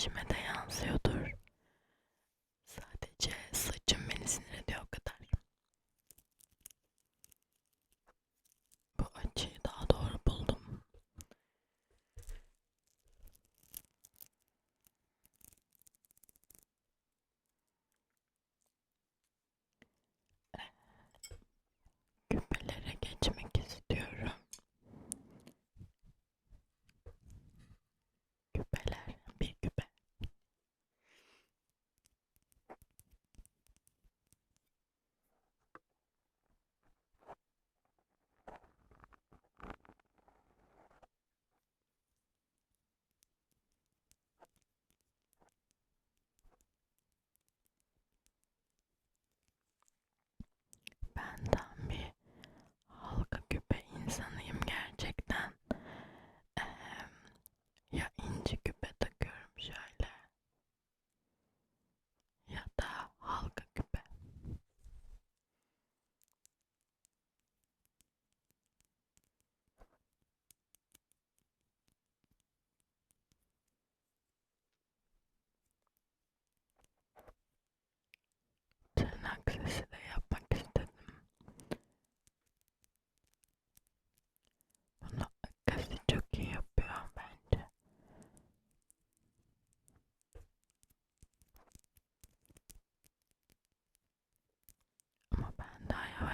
enerjime de yansıyordur.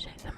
J'ai fait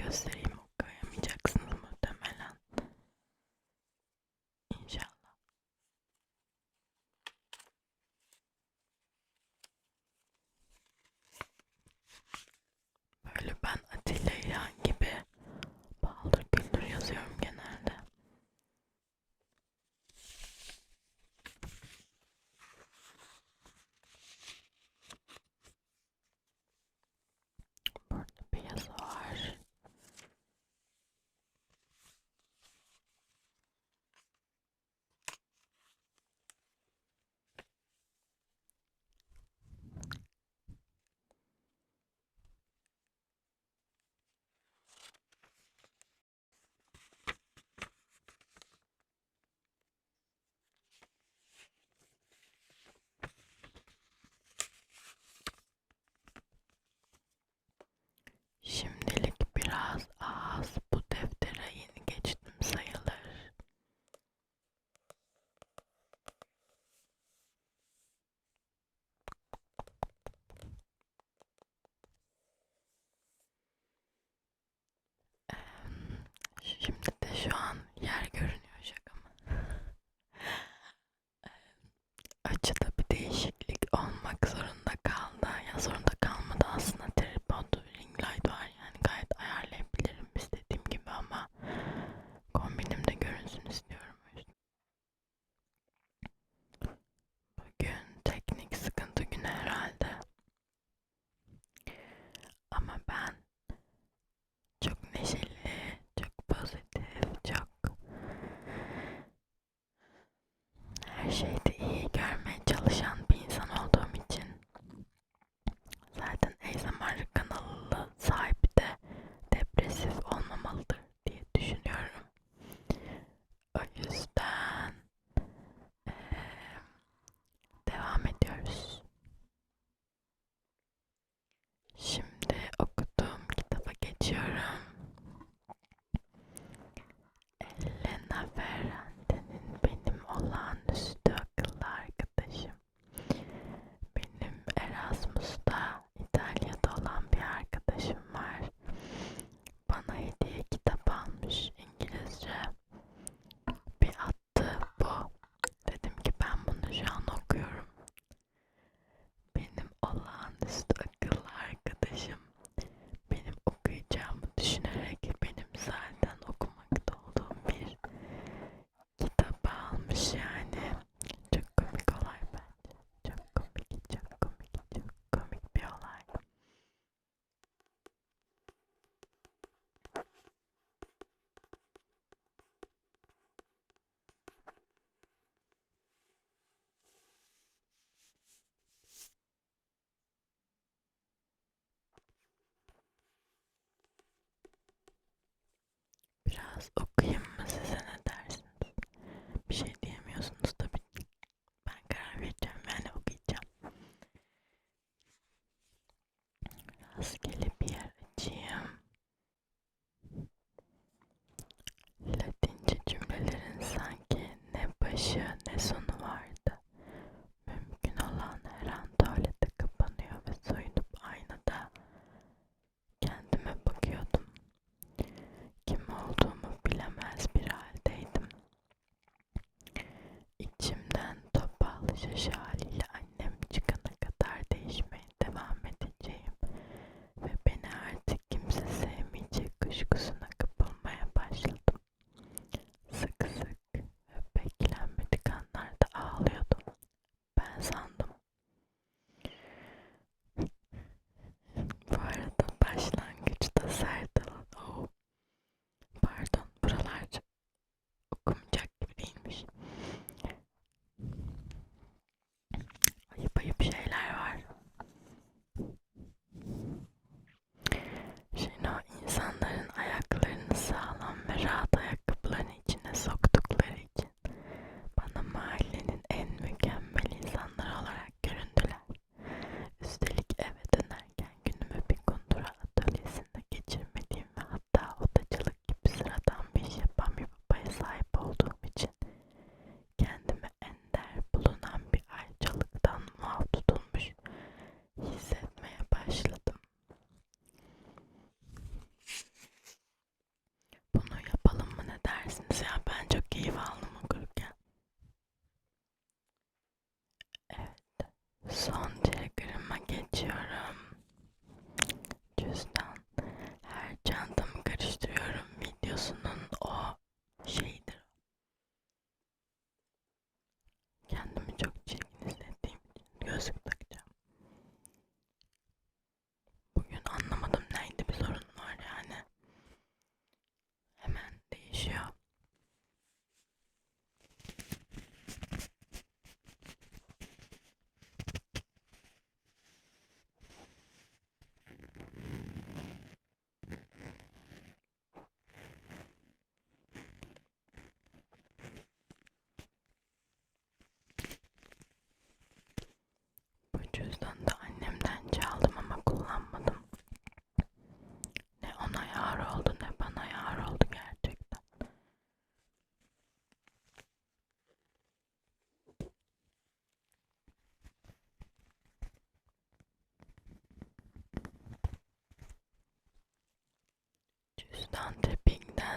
de biraz Glas biraz okuyayım mı size ne dersiniz? Bir şey diyemiyorsunuz tabii. Ben karar vereceğim yani okuyacağım. Rastgele.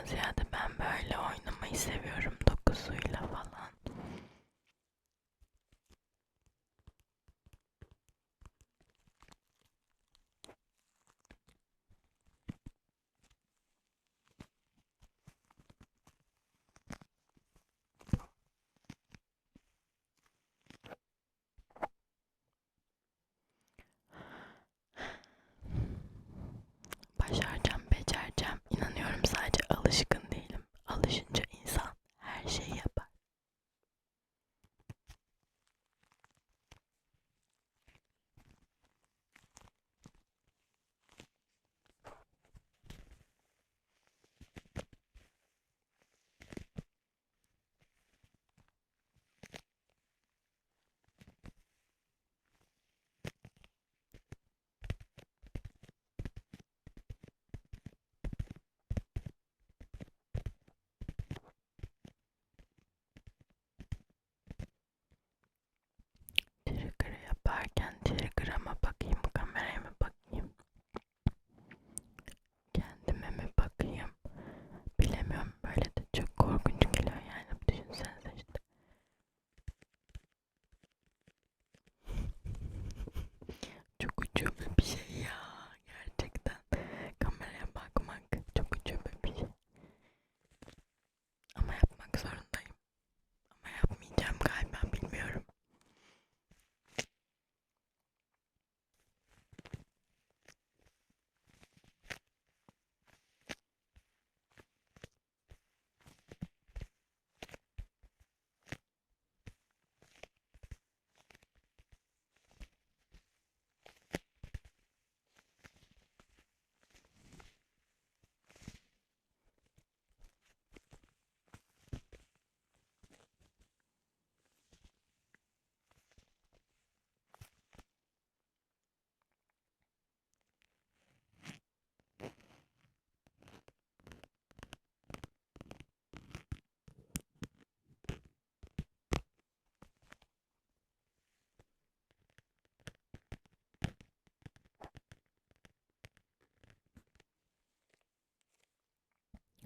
ziyade ben böyle oynamayı seviyorum.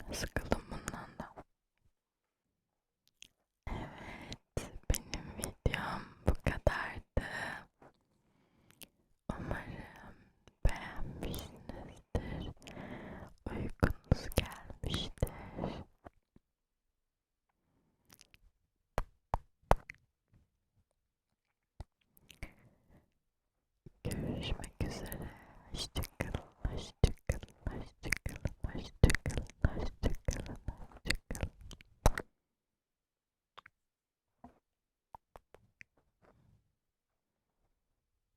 Let's go.